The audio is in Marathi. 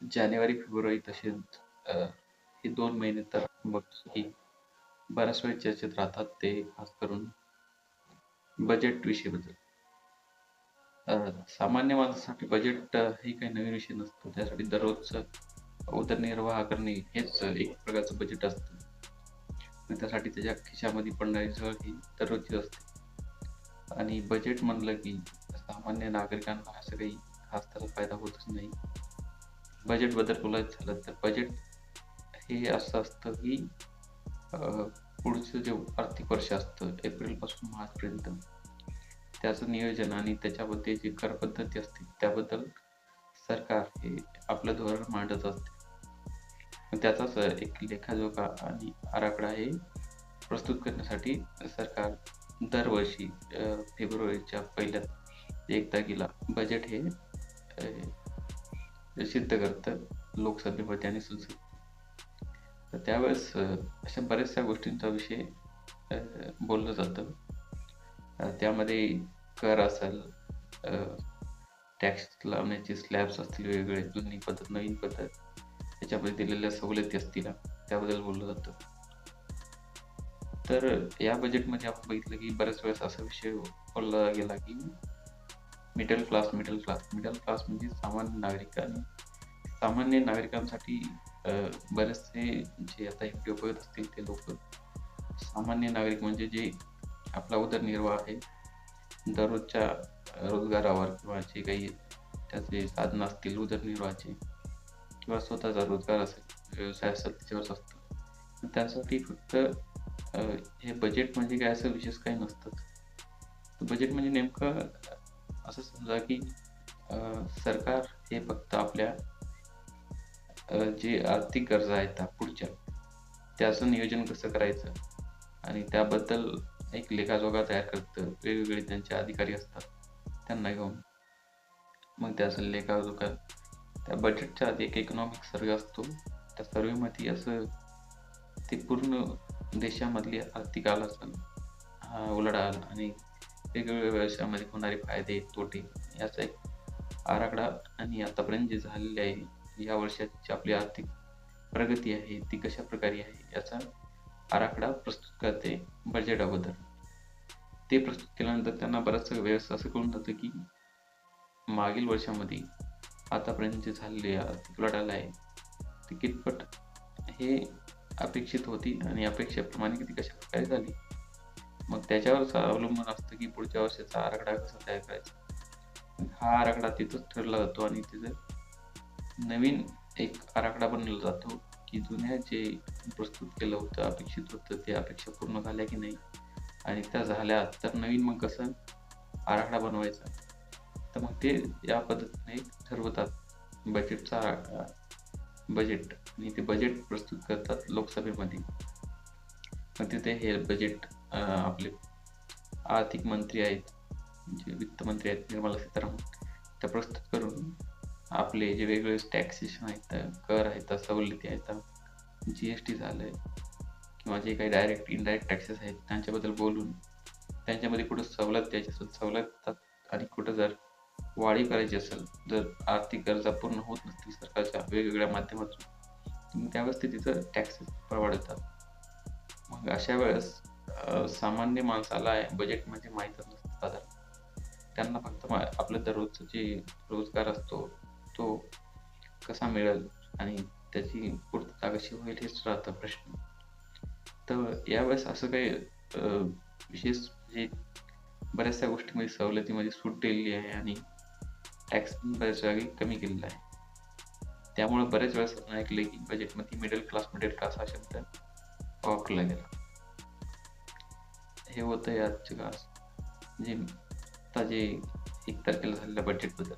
जानेवारी फेब्रुवारी तसेच हे दोन महिने तर मग बऱ्याच वेळ चर्चेत राहतात ते खास करून बजेट विषयीबद्दल. सामान्य माणसासाठी बजेट हे काही नवीन विषय नसतो. त्यासाठी दररोजचं उदरनिर्वाह करणे हेच एक प्रकारचं बजेट असतं. त्यासाठी त्याच्या खिशामध्ये पडणारी सगळं ही दररोजची असते. आणि बजेट म्हणलं की सामान्य नागरिकांना असं काही खास त्याचा फायदा होतच नाही. बजेटबद्दल बोलायचं झालं तर बजेट हे असं असतं की पुढचं जे आर्थिक वर्ष असतं एप्रिलपासून मार्चपर्यंत त्याचं नियोजन आणि त्याच्यामध्ये जी कर पद्धती असते त्याबद्दल सरकार हे आपलं धोरण मांडत असते. त्याचाच एक लेखाजोखा आणि आराखडा हे प्रस्तुत करण्यासाठी सरकार दरवर्षी फेब्रुवारीच्या पहिल्या एक तारखेला बजेट हे सिद्ध करतं लोकसभेमध्ये आणि संसद तर त्यावेळेस अशा बऱ्याचशा गोष्टींचा विषय अं, बोललं जातं. त्यामध्ये कर असेल टॅक्स लावण्याचे स्लॅब्स असतील वेगवेगळे जुनी पद्धत नवीन पद्धत त्याच्यामध्ये दिलेल्या सवलती असतील त्याबद्दल बोललं जातं. तर या बजेटमध्ये आपण बघितलं की बऱ्याच वेळेस असा विषय बोलला गेला की middle class middle class middle class म्हणजे सामान्य नागरिकांनी. सामान्य नागरिकांसाठी बरेचसे जे आता व्हिडिओ बघत असतील ते लोक. सामान्य नागरिक म्हणजे जे आपला उदरनिर्वाह आहे. दररोजच्या रोजगारावर किंवा जे काही त्याचे साधनं असतील उदरनिर्वाहाचे किंवा स्वतःचा रोजगार असेल व्यवसाय असेल त्याच्यावरच असतं. त्यासाठी फक्त हे बजेट म्हणजे काय असं विशेष काही नसतं बजेट म्हणजे नेमकं असं समजा की सरकार हे फक्त आपल्या जे आर्थिक गरजा आहेत त्या पुढच्या त्याचं नियोजन कसं करायचं? आणि त्याबद्दल एक लेखाजोखा तयार करतं वेगवेगळे त्यांचे अधिकारी असतात त्यांना घेऊन. मग त्याचं लेखाजोखा त्या बजेटच्या आधी एक इकॉनॉमिक सर्वे असतो. त्या सर्वेमध्ये असं ते पूर्ण देशामधली आर्थिक आलासन हा उलाढाल आणि वेगवेगळ्या व्यवसायामध्ये होणारे फायदे तोटे याचा एक आराखडा आणि आतापर्यंत जे झालेले आहे या वर्षाची आपली आर्थिक प्रगती आहे ती कशा प्रकारे आहे याचा आराखडा प्रस्तुत करते बजेट अगोदर. ते प्रस्तुत केल्यानंतर त्यांना बराचसा वेळेस असं कळून जातं की मागील वर्षामध्ये आतापर्यंत जे झालेले आर्थिक उलाढाल आहे ते कितपट हे अपेक्षित होती आणि अपेक्षेप्रमाणे किती कशा प्रकारे झाली. मग त्याच्यावरच अवलंबून असतं की पुढच्या वर्षाचा आराखडा कसा तयार करायचा. हा आराखडा तिथंच ठरला जातो आणि तिथं नवीन एक आराखडा बनवला जातो की जुन्या जे प्रस्तुत केलं होतं अपेक्षित होतं ते अपेक्षा पूर्ण झाल्या की नाही. आणि त्या झाल्या तर नवीन मग कसं आराखडा बनवायचा. तर मग ते या पद्धतीने ठरवतात बजेटचा आराखडा बजेट आणि ते बजेट प्रस्तुत करतात लोकसभेमध्ये. मग तिथे हे बजेट आपले आर्थिक मंत्री आहेत जे वित्तमंत्री आहेत निर्मला सीतारामन. त्या प्रस्तुत करून आपले जे वेगवेगळे टॅक्सेशन आहेत कर आहेत सवलती आहेत जी एस टी झालं आहे किंवा जे काही डायरेक्ट इनडायरेक्ट टॅक्सेस आहेत त्यांच्याबद्दल बोलून त्यांच्यामध्ये कुठं सवलत द्यायची असेल सवलत देतात आणि कुठं जर वाढीव करायची असेल जर आर्थिक गरजा पूर्ण होत नसतील सरकारच्या वेगवेगळ्या माध्यमातून त्यावेळेस ते तिथं टॅक्सेस परवडतात. मग अशा वेळेस सामान्य माणसाला बजेट म्हणजे माहीतच नसतं साधारण. त्यांना फक्त मा- आपलं दररोजचं जे रोजगार असतो तो कसा मिळेल आणि त्याची पूर्तता कशी होईल हेच राहतं प्रश्न. तर यावेळेस असं काही विशेष म्हणजे बऱ्याचशा गोष्टीमध्ये सवलतीमध्ये सूट दिलेली आहे आणि टॅक्स पण बऱ्याच जागी कमी केलेला आहे. त्यामुळे बऱ्याच वेळेस आपण ऐकलं की बजेटमध्ये मिडल क्लास मिडल क्लास हा शब्द वापरला गेला हे होतं या आजच्या काळात. म्हणजे जे आता जे एक तारखेला झालेल्या बजेटबद्दल